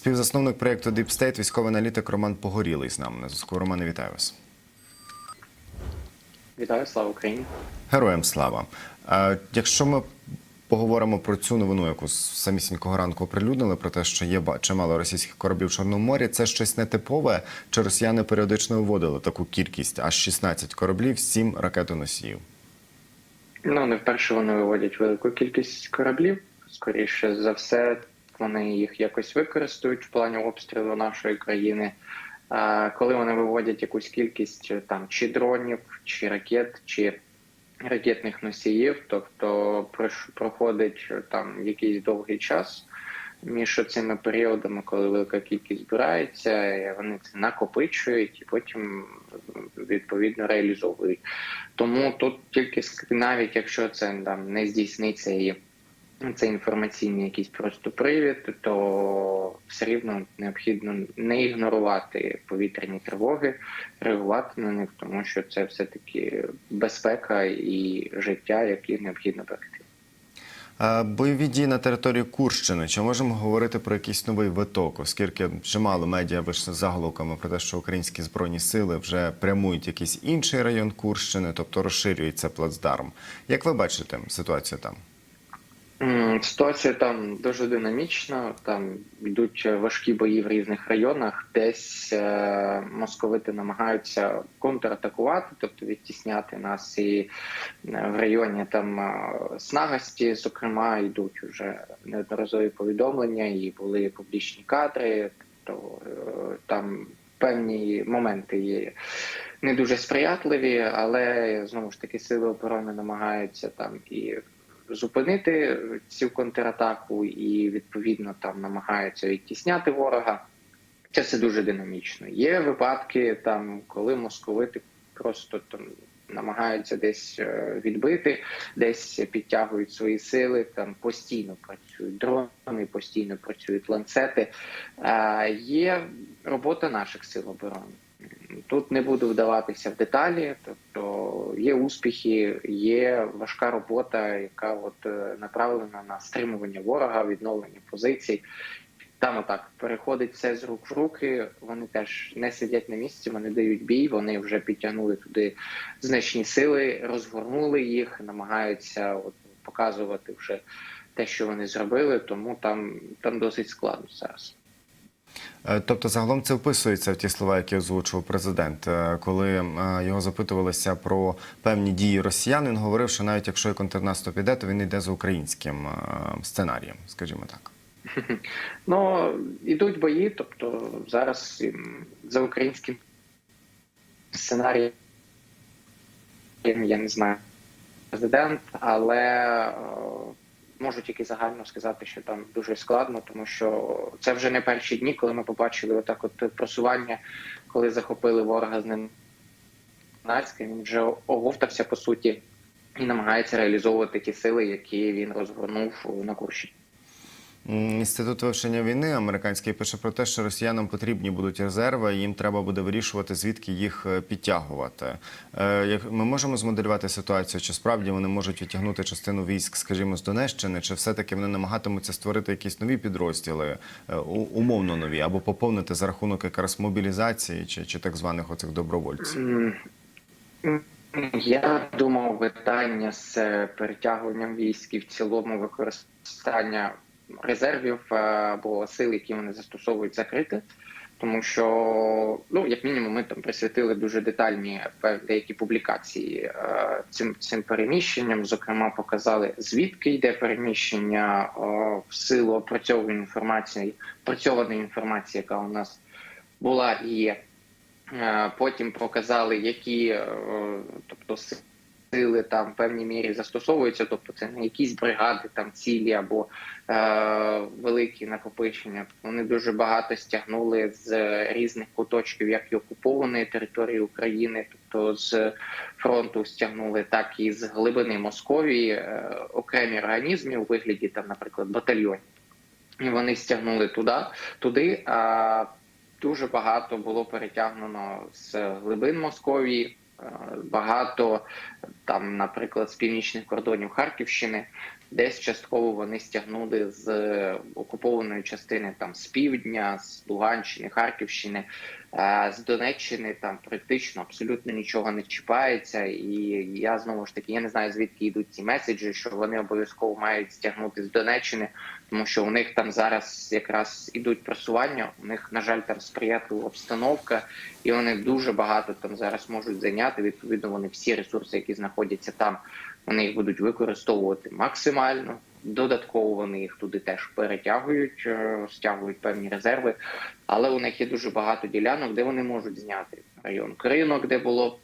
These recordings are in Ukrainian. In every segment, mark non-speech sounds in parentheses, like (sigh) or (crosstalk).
Співзасновник проєкту Deep State, військовий аналітик Роман Погорілий з нами на зв'язку. Романе, вітаю вас. Вітаю, слава Україні. Героям слава. А, якщо ми поговоримо про цю новину, яку самісінького ранку оприлюднили, про те, що є чимало російських кораблів в Чорному морі, це щось нетипове, чи росіяни періодично виводили таку кількість, аж 16 кораблів, 7 ракетоносіїв. Ну не вперше вони виводять велику кількість кораблів. Скоріше за все, вони їх якось використають в плані обстрілу нашої країни. Коли вони виводять якусь кількість е, там чи дронів, чи ракет, чи ракетних носіїв, тобто проходить е, там якийсь довгий час між цими періодами, коли велика кількість збирається, вони це накопичують і потім відповідно реалізовують. Тому тут тільки навіть якщо це там не здійсниться і це інформаційний якийсь просто привід, то все рівно необхідно не ігнорувати повітряні тривоги, реагувати на них, тому що це все таки безпека і життя, які необхідно берегти. Бойові дії на території Курщини. Чи можемо говорити про якийсь новий виток, оскільки чимало медіа вийшли заголовками про те, що українські збройні сили вже прямують якийсь інший район Курщини, тобто розширюється плацдарм. Як ви бачите ситуацію там? Ситуація там дуже динамічна. Там йдуть важкі бої в різних районах. Десь е, московити намагаються контратакувати, тобто відтісняти нас. І е, в районі там е, Снагасті, зокрема, йдуть вже неодноразові повідомлення, і були публічні кадри. Тобто там певні моменти є не дуже сприятливі, але знову ж таки сили оборони намагаються там і зупинити цю контратаку і відповідно там намагаються відтісняти ворога. Це все дуже динамічно. Є випадки, там коли московити просто там намагаються десь е, відбити, десь підтягують свої сили. Там постійно працюють дрони, постійно працюють ланцети. А є робота наших сил оборони. Тут не буду вдаватися в деталі, тобто є успіхи, є важка робота, яка от е, направлена на стримування ворога, відновлення позицій. Там отак переходить все з рук в руки. Вони теж не сидять на місці, вони дають бій. Вони вже підтягнули туди значні сили, розгорнули їх, намагаються от показувати вже те, що вони зробили. Тому там, там досить складно зараз. Е, Тобто, загалом це вписується в ті слова, які озвучував президент. Е, Коли е, його запитувалися про певні дії росіян, він говорив, що навіть якщо контрнаступ іде, то він йде за українським сценарієм, скажімо так. (laughs) Ну ідуть бої, тобто зараз за українським сценарієм я не знаю президент, але можу тільки загально сказати, що там дуже складно, тому що це вже не перші дні, коли ми побачили отак, от просування, коли захопили ворога з ним він вже оговтався по суті і намагається реалізовувати ті сили, які він розгорнув на Курщині. Інститут вивчення війни американський пише про те, що росіянам потрібні будуть резерви, і їм треба буде вирішувати, звідки їх е, підтягувати. Е, Як ми можемо змоделювати ситуацію, чи справді вони можуть відтягнути частину військ, скажімо, з Донеччини, чи все-таки вони намагатимуться створити якісь нові підрозділи, е, умовно нові, або поповнити за рахунок якраз мобілізації чи, чи так званих оцих добровольців? Я думав, питання з перетягуванням військ і в цілому використання резервів е, або сил, які вони застосовують, закрити. Тому що, ну, як мінімум, ми там присвятили дуже детальні деякі публікації е, цим цим переміщенням. Зокрема, показали звідки йде переміщення е, в силу опрацьованої інформації, опрацьованої інформації, яка у нас була і є. Потім показали, які тобто сили там в певній мірі застосовуються, тобто це не якісь бригади, там цілі або е, великі накопичення. Вони дуже багато стягнули з різних куточків, як і окупованої території України, тобто з фронту стягнули, так і з глибини Московії е, окремі організми у вигляді там, наприклад, батальйонів. Вони стягнули туди, туди. А дуже багато було перетягнено з глибин Московії, багато там, наприклад, з північних кордонів Харківщини. Десь частково вони стягнули з окупованої частини там з півдня, з Луганщини, Харківщини, е, з Донеччини. Там практично абсолютно нічого не чіпається. І я знову ж таки я не знаю звідки йдуть ці меседжі, що вони обов'язково мають стягнути з Донеччини, тому що у них там зараз якраз ідуть просування. У них на жаль там сприятлива обстановка, і вони дуже багато там зараз можуть зайняти. Відповідно, вони всі ресурси, які знаходяться там, вони їх будуть використовувати максимально. Додатково вони їх туди теж перетягують, е, стягують певні резерви, але у них є дуже багато ділянок, де вони можуть зняти район кринок, де було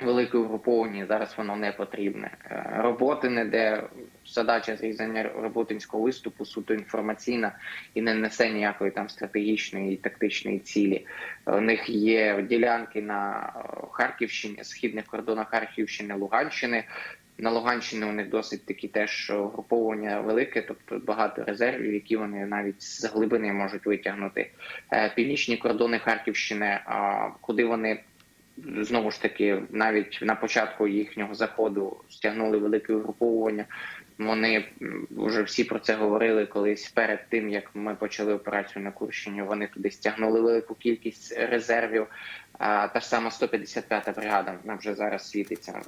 велике угруповання. Зараз воно не потрібне. Е, Роботи, де задача зрізання роботинського виступу суто інформаційна і не несе ніякої там стратегічної і тактичної цілі. Е, У них є ділянки на е, Харківщині, східних кордонах Харківщини, Луганщини. На Луганщині у них досить такі теж груповання велике, тобто багато резервів, які вони навіть з глибини можуть витягнути. Північні кордони Харківщини, куди вони знову ж таки навіть на початку їхнього заходу стягнули велике угруповування. Вони вже всі про це говорили колись перед тим, як ми почали операцію на Курщині. Вони туди стягнули велику кількість резервів. А та ж сама 155-та бригада вона вже зараз світиться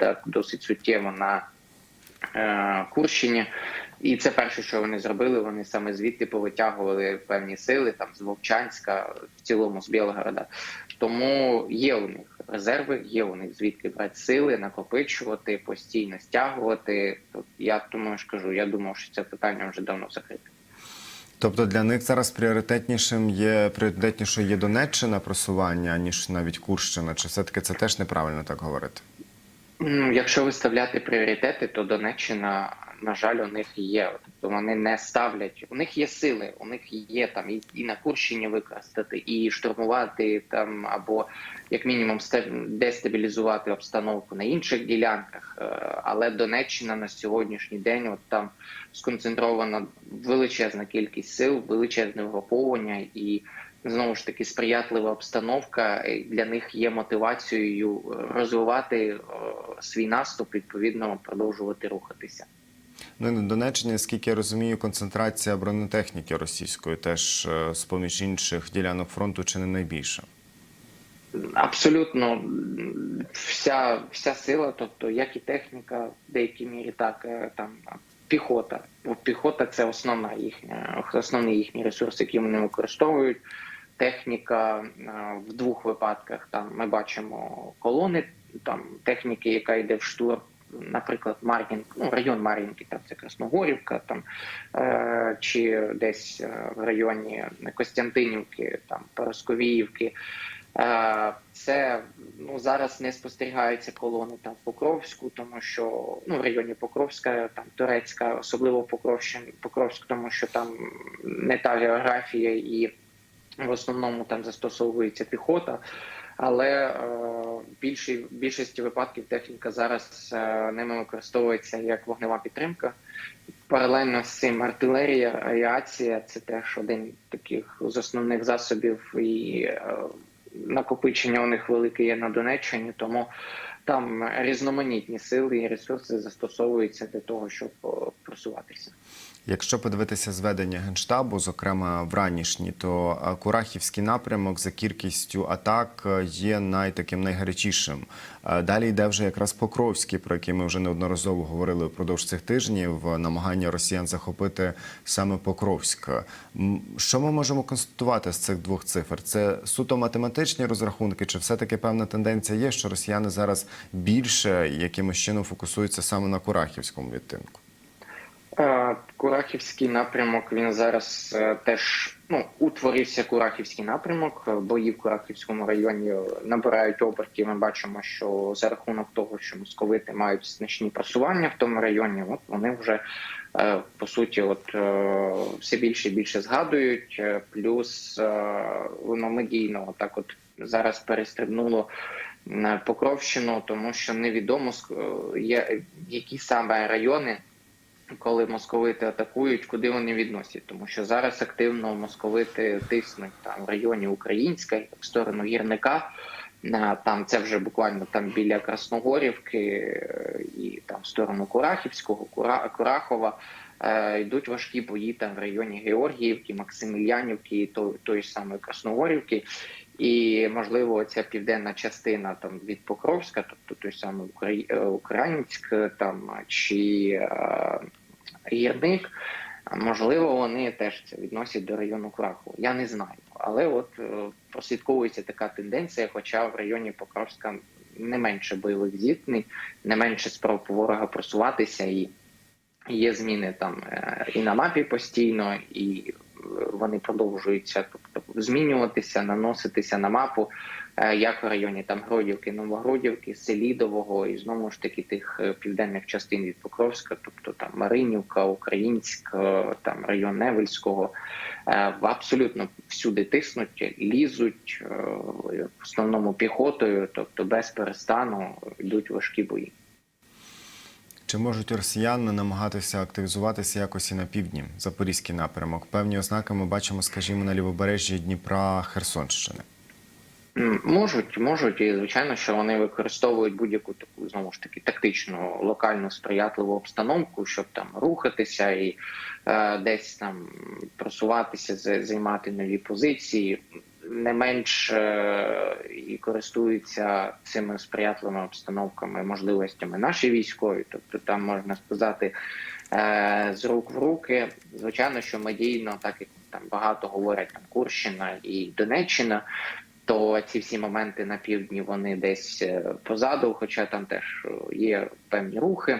е, досить суттєво на Курщині. І це перше, що вони зробили. Вони саме звідти повитягували певні сили, там з Вовчанська, в цілому з Білгорода. Тому є у них резерви, є у них звідки брати сили, накопичувати, постійно стягувати. Тут я тому ж кажу, я думав, що це питання вже давно закрите. Тобто для них зараз пріоритетнішим є пріоритетнішою є Донеччина просування, ніж навіть Курщина. Чи все-таки це теж неправильно так говорити? Якщо виставляти пріоритети, то Донеччина, на жаль, у них є. Тобто вони не ставлять. У них є сили, у них є там і, і на Курщині використати, і штурмувати там, або як мінімум ста- дестабілізувати обстановку на інших ділянках. Е, Але Донеччина на сьогоднішній день, от там сконцентрована величезна кількість сил, величезне угруповання і. Знову ж таки сприятлива обстановка для них є мотивацією розвивати е, свій наступ, відповідно продовжувати рухатися. Ну і на Донеччині, скільки я розумію, концентрація бронетехніки російської теж е, з поміж інших ділянок фронту чи не найбільша. Абсолютно вся, вся сила, тобто як і техніка, в деякій мірі, так е, там піхота. Піхота це основна їхня, основний їхній ресурс, який вони використовують. Техніка е, в двох випадках. Там ми бачимо колони там техніки, яка йде в штурм. Наприклад, Мар'їн, ну район Мар'їнки, там це Красногорівка, там е, чи десь е, в районі Костянтинівки, там Поросковіївки. Це ну зараз не спостерігаються колони там в Покровську, тому що ну в районі Покровська, там Турецька, особливо Покровщин, Покровськ, тому що там не та географія, і в основному там застосовується піхота. Але е, більшій більшості випадків техніка зараз е, ними використовується як вогнева підтримка. Паралельно з цим артилерія, авіація це теж один таких з основних засобів і е, накопичення у них велике є на Донеччині, тому там різноманітні сили і ресурси застосовуються для того, щоб е, просуватися. Якщо подивитися зведення генштабу, зокрема в ранішні, то е, Курахівський напрямок за кількістю атак е, є найтаким найгарячішим. Е, Далі йде вже якраз Покровський, про який ми вже неодноразово говорили впродовж цих тижнів. Намагання росіян захопити саме Покровськ. Що ми можемо констатувати з цих двох цифр? Це суто математичні розрахунки, чи все-таки певна тенденція є, що росіяни зараз більше якимось чином фокусуються саме на Курахівському відтинку? Е, Курахівський напрямок він зараз е, теж ну утворився Курахівський напрямок. Е, Бої в Курахівському районі набирають обертів. Ми бачимо, що за рахунок того, що московити мають значні просування в тому районі, от вони вже по суті, от все більше і більше згадують. Плюс воно медійно так, от зараз перестрибнуло Покровщину, тому що невідомо є які саме райони коли московити атакують, куди вони відносять, тому що зараз активно московити тиснуть там в районі Українська в сторону гірника. Там це вже буквально там біля Красногорівки е, і там в сторону Курахівського, Кура, Курахова. Е, йдуть важкі бої там в районі Георгіївки, Максимілянівки і то, тої самої Красногорівки. І можливо, ця південна частина там від Покровська, тобто той самий е, Українськ, там чи е, Гірник, можливо, вони теж це відносять до району Крахова. Я не знаю. Але от е, прослідковується така тенденція, хоча в районі Покровська не менше бойових зіткнень, не менше спроб ворога просуватися і є зміни там е, і на мапі постійно, і е, вони продовжуються тобто змінюватися, наноситися на мапу, як в районі там Гродівки, Новогродівки, Селідового і знову ж таки тих е, південних частин від Покровська, тобто там Маринівка, Українськ, е, там район Невельського. Е, Абсолютно всюди тиснуть, лізуть е, в основному піхотою, тобто без перестану йдуть важкі бої. Чи можуть росіяни намагатися активізуватися якось і на півдні, Запорізький напрямок? Певні ознаки ми бачимо, скажімо, на лівобережжі Дніпра, Херсонщини. Можуть, можуть, і звичайно, що вони використовують будь-яку таку знову ж таки тактичну локальну сприятливу обстановку, щоб там рухатися і е, десь там просуватися, займати нові позиції. Не менш е, і користуються цими сприятливими обстановками, можливостями наші військові. Тобто, там можна сказати е, з рук в руки. Звичайно, що медійно, так як там багато говорять там Курщина і Донеччина то ці всі моменти на півдні вони десь е, позаду, хоча там теж е, є певні рухи,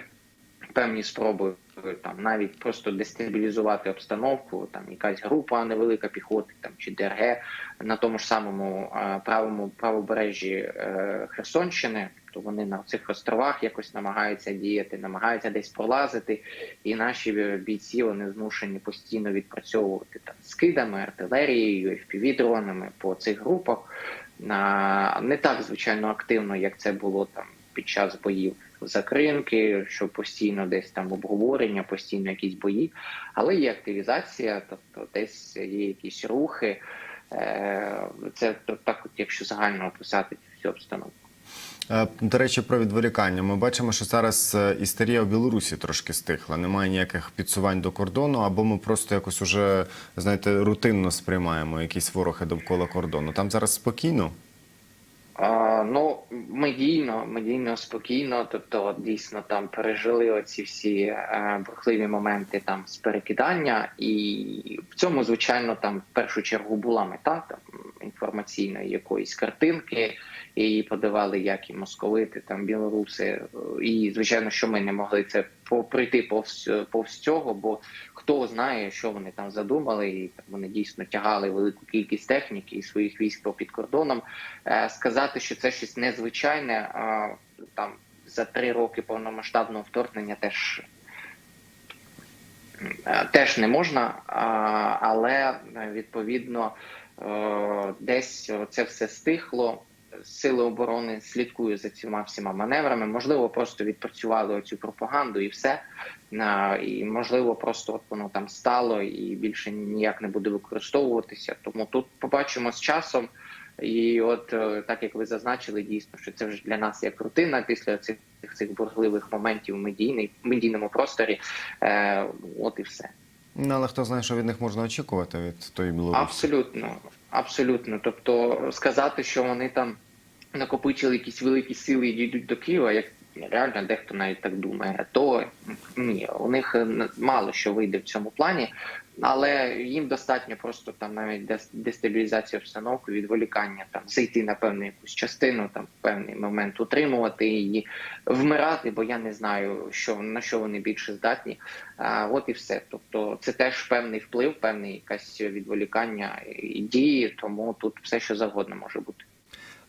певні спроби е, там навіть просто дестабілізувати обстановку, там якась група невелика піхоти, там чи ДРГ на тому ж самому правому правобережжі Херсонщини. То вони на цих островах якось намагаються діяти, намагаються десь пролазити, і наші бійці вони змушені постійно відпрацьовувати там скидами, артилерією, FPV-дронами по цих групах. На не так звичайно активно, як це було там під час боїв за Кринки, що постійно десь там обговорення, постійно якісь бої, але є активізація, тобто десь є якісь рухи. Е, Це так, от, якщо загально описати цю обстановку. Е, До речі, про відволікання. Ми бачимо, що зараз е, істерія в Білорусі трошки стихла. Немає ніяких підсувань до кордону, або ми просто якось уже, знаєте, рутинно сприймаємо якісь вороги довкола кордону. Там зараз спокійно. А, ну, медійно, медійно спокійно, тобто дійсно там пережили оці всі е, бурхливі моменти там з перекидання, і в цьому, звичайно, там в першу чергу була мета там інформаційної якоїсь картинки, і її подавали як і московити, там білоруси. І звичайно, що ми не могли це пройти повз, повз цього, бо хто знає, що вони там задумали, і там вони дійсно тягали велику кількість техніки і своїх військ по під кордоном. Е, сказати, що це щось незвичайне, там за три роки повномасштабного вторгнення теж. е, Теж не можна, але відповідно е, десь це все стихло. Сили оборони слідкують за цими всіма маневрами. Можливо, просто відпрацювали оцю пропаганду і все. І можливо, просто от воно там стало і більше ніяк не буде використовуватися. Тому тут побачимо з часом. І от е, так як ви зазначили, дійсно, що це вже для нас як рутина після цих цих бурхливих моментів в медійний медійному просторі. Е, от і все. Ну, але хто знає, що від них можна очікувати від тої Білорусі? Абсолютно, абсолютно. Тобто сказати, що вони там накопичили якісь великі сили і дійдуть до Києва, як реально дехто навіть так думає, то ні, у них е, мало що вийде в цьому плані, але їм достатньо просто там навіть дес- дестабілізація обстановки, відволікання, там зайти на певну якусь частину, там певний момент утримувати її, вмирати, бо я не знаю, що на що вони більше здатні. А, от і все. Тобто, це теж певний вплив, певне якесь відволікання і дії, тому тут все що завгодно може бути.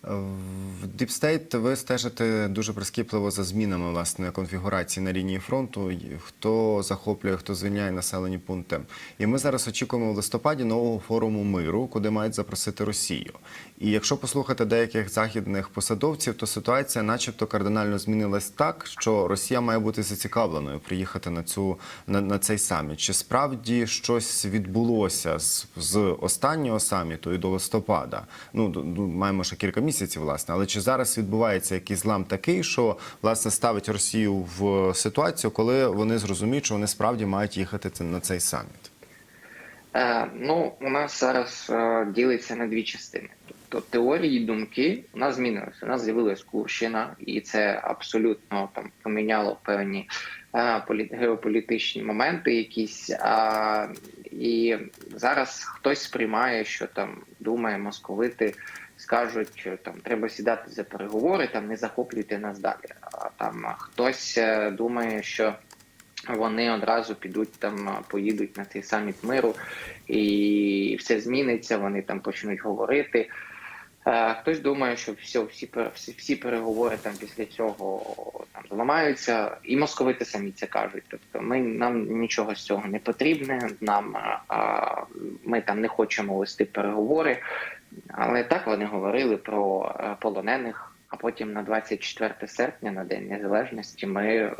В State ви стежите дуже прискіпливо за змінами власне конфігурації на лінії фронту, хто захоплює, хто звільняє населені пункти. І ми зараз очікуємо в листопаді нового форуму миру, куди мають запросити Росію. І якщо послухати деяких західних посадовців, то ситуація, начебто, кардинально змінилась так, що Росія має бути зацікавленою приїхати на цю на, на цей саміт. Чи справді щось відбулося з, з останнього саміту і до листопада? Ну маємо ще кілька місяців місяці, власне. Але чи зараз відбувається якийсь злам такий, що власне ставить Росію в ситуацію, коли вони зрозуміють, що вони справді мають їхати на цей саміт? Е, ну, у нас зараз е, ділиться на дві частини. Тобто теорії, думки у нас змінилися. У нас з'явилась Курщина, і це абсолютно там поміняло певні е, полі- геополітичні моменти якісь. А, і зараз хтось сприймає, що там думає московити. Скажуть, що там треба сідати за переговори, там не захоплюйте нас далі. А там хтось е, думає, що вони одразу підуть там, поїдуть на цей саміт миру, і все зміниться. Вони там почнуть говорити. Е, Хтось думає, що все, всі, всі, всі переговори там після цього там зламаються, і московити самі це кажуть. Тобто, ми нам нічого з цього не потрібне. Нам а, а, ми там не хочемо вести переговори. Але так вони говорили про е, полонених. А потім на 24 серпня, на День Незалежності, ми е,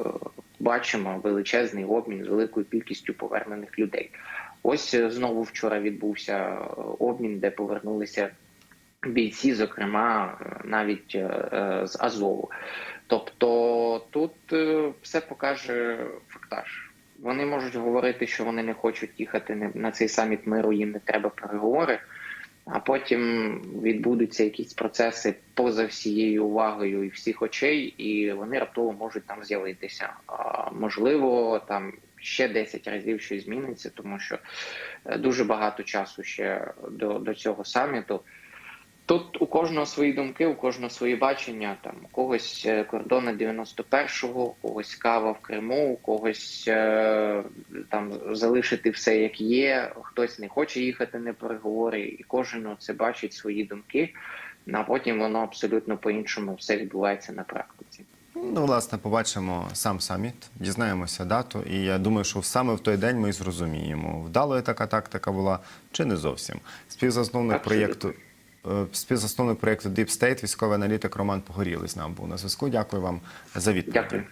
бачимо величезний обмін з великою кількістю повернених людей. Ось е, знову вчора відбувся е, обмін, де повернулися бійці, зокрема навіть е, е, з Азову. Тобто тут е, все покаже фактаж. Вони можуть говорити, що вони не хочуть їхати на цей саміт миру, їм не треба переговори. А потім відбудуться якісь процеси поза всією увагою і всіх очей, і вони раптово можуть там з'явитися. Можливо, там ще 10 разів щось зміниться, тому що дуже багато часу ще до, до цього саміту. Тут у кожного свої думки, у кожного свої бачення. Там у когось е, кордони 91-го, у когось кава в Криму, у когось е, там залишити все як є. Хтось не хоче їхати на переговори, і кожен це бачить свої думки. А потім воно абсолютно по-іншому все відбувається на практиці. Ну, власне, побачимо сам саміт, дізнаємося дату, і я думаю, що саме в той день ми і зрозуміємо, вдалою така тактика була чи не зовсім. Співзасновник проєкту. Е, Співзасновник проєкту Deep State, військовий аналітик Роман Погорілий з нами був на зв'язку. Дякую вам за відповідь. Дякую.